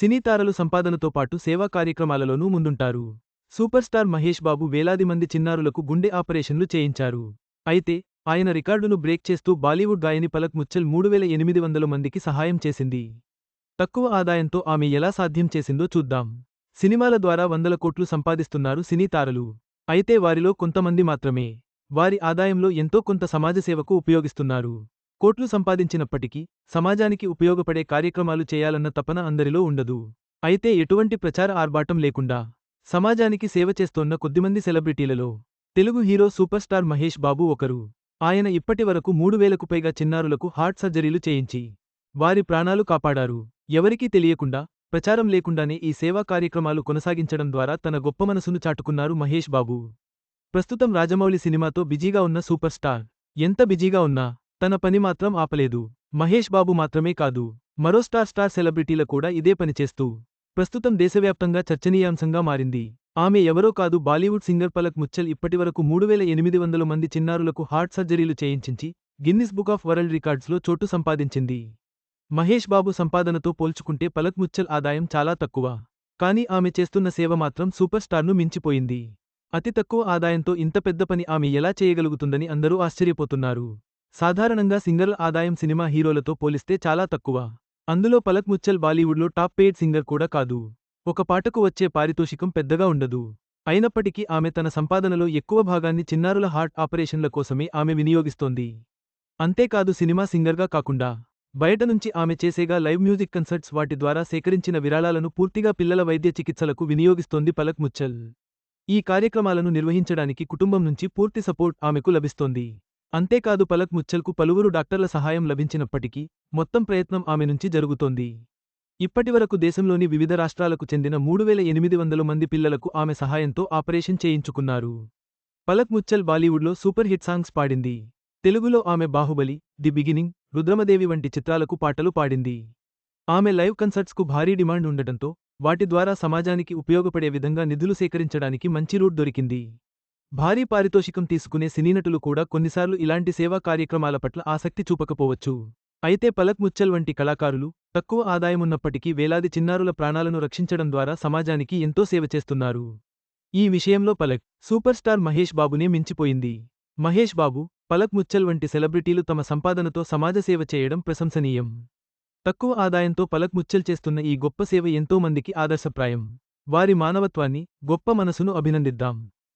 సినీతారలు సంపాదనతో పాటు సేవా కార్యక్రమాలలోనూ ముందుంటారు. సూపర్ స్టార్ మహేష్ బాబు వేలాది మంది చిన్నారులకు గుండె ఆపరేషన్లు చేయించారు. అయితే ఆయన రికార్డును బ్రేక్ చేస్తూ బాలీవుడ్ గాయని పలక్ ముచ్చల్ మూడు వేల ఎనిమిది వందల మందికి సహాయం చేసింది. తక్కువ ఆదాయంతో ఆమె ఎలా సాధ్యం చేసిందో చూద్దాం. సినిమాల ద్వారా వందల కోట్లు సంపాదిస్తున్నారు సినీ తారలు. అయితే వారిలో కొంతమంది మాత్రమే. వారి ఆదాయంలో ఎంతో కొంత సమాజసేవకు ఉపయోగిస్తున్నారు. కోట్లు సంపాదించినప్పటికీ సమాజానికి ఉపయోగపడే కార్యక్రమాలు చేయాలన్న తపన అందరిలో ఉండదు. అయితే ఎటువంటి ప్రచార ఆర్భాటం లేకుండా సమాజానికి సేవ చేస్తోన్న కొద్దిమంది సెలబ్రిటీలలో Telugu hero super star Mahesh Babu ఒకరు. ఆయన ఇప్పటి వరకు మూడు వేలకు పైగా చిన్నారులకు హార్ట్ సర్జరీలు చేయించి వారి ప్రాణాలు కాపాడారు. ఎవరికీ తెలియకుండా ప్రచారం లేకుండానే ఈ సేవా కార్యక్రమాలు కొనసాగించడం ద్వారా తన గొప్ప మనసును చాటుకున్నారు మహేష్ బాబు. ప్రస్తుతం రాజమౌళి సినిమాతో బిజీగా ఉన్న సూపర్ స్టార్. ఎంత బిజీగా ఉన్నా తన పని మాత్రం ఆపలేదు. మహేష్ బాబు మాత్రమే కాదు మరో స్టార్ స్టార్ సెలబ్రిటీల కూడా ఇదే పనిచేస్తూ ప్రస్తుతం దేశవ్యాప్తంగా చర్చనీయాంశంగా మారింది. ఆమె ఎవరో కాదు బాలీవుడ్ సింగర్ పలక్ ముచ్చల్ ఇప్పటివరకు మూడు వేల ఎనిమిది వందల మంది చిన్నారులకు హార్ట్ సర్జరీలు చేయించించి గిన్నిస్ బుక్ ఆఫ్ వరల్డ్ రికార్డ్స్లో చోటు సంపాదించింది. మహేష్ బాబు సంపాదనతో పోల్చుకుంటే పలక్ ముచ్చల్ ఆదాయం చాలా తక్కువ. కానీ ఆమె చేస్తున్న సేవ మాత్రం సూపర్ స్టార్ను మించిపోయింది. అతి తక్కువ ఆదాయంతో ఇంత పెద్ద పని ఆమె ఎలా చేయగలుగుతుందని అందరూ ఆశ్చర్యపోతున్నారు. సాధారణంగా సింగర్ల ఆదాయం సినిమా హీరోలతో పోలిస్తే చాలా తక్కువ. అందులో పలక్ ముచ్చల్ బాలీవుడ్లో టాప్ పెయిడ్ సింగర్ కూడా కాదు. ఒక పాటకు వచ్చే పారితోషికం పెద్దగా ఉండదు. అయినప్పటికీ ఆమె తన సంపాదనలో ఎక్కువ భాగాన్ని చిన్నారుల హార్ట్ ఆపరేషన్ల కోసమే ఆమె వినియోగిస్తోంది. అంతేకాదు సినిమా సింగర్గా కాకుండా బయట నుంచి ఆమె చేసేగా లైవ్ మ్యూజిక్ కన్సర్ట్స్ వాటి ద్వారా సేకరించిన విరాళాలను పూర్తిగా పిల్లల వైద్య చికిత్సలకు వినియోగిస్తోంది పలక్ ముచ్చల్. ఈ కార్యక్రమాలను నిర్వహించడానికి కుటుంబం నుంచి పూర్తి సపోర్ట్ ఆమెకు లభిస్తోంది. అంతేకాదు పలక్ ముచ్చల్కు పలువురు డాక్టర్ల సహాయం లభించినప్పటికీ మొత్తం ప్రయత్నం ఆమె నుంచి జరుగుతోంది. ఇప్పటివరకు దేశంలోని వివిధ రాష్ట్రాలకు చెందిన మూడు వేల ఎనిమిది వందల మంది పిల్లలకు ఆమె సహాయంతో ఆపరేషన్ చేయించుకున్నారు. పలక్ ముచ్చల్ బాలీవుడ్లో సూపర్ హిట్ సాంగ్స్ పాడింది. తెలుగులో ఆమె బాహుబలి ది బిగినింగ్ రుద్రమదేవి వంటి చిత్రాలకు పాటలు పాడింది. ఆమె లైవ్ కన్సర్ట్స్కు భారీ డిమాండ్ ఉండటంతో వాటి ద్వారా సమాజానికి ఉపయోగపడే విధంగా నిధులు సేకరించడానికి మంచి రూట్ దొరికింది. భారీ పారితోషికం తీసుకునే సినీనటులు కూడా కొన్నిసార్లు ఇలాంటి సేవా కార్యక్రమాల పట్ల ఆసక్తి చూపకపోవచ్చు. అయితే పలక్ ముచ్చల్ వంటి కళాకారులు తక్కువ ఆదాయమున్నప్పటికీ వేలాది చిన్నారుల ప్రాణాలను రక్షించడం ద్వారా సమాజానికి ఎంతో సేవ చేస్తున్నారు. ఈ విషయంలో పలక్ సూపర్ స్టార్ మహేష్ బాబునే మించిపోయింది. మహేష్ బాబు పలక్ ముచ్చల్ వంటి సెలబ్రిటీలు తమ సంపాదనతో సమాజ సేవ చేయడం ప్రశంసనీయం. తక్కువ ఆదాయంతో పలక్ ముచ్చల్ చేస్తున్న ఈ గొప్ప సేవ ఎంతో మందికి ఆదర్శప్రాయం. వారి మానవత్వాన్ని గొప్ప మనసును అభినందిద్దాం.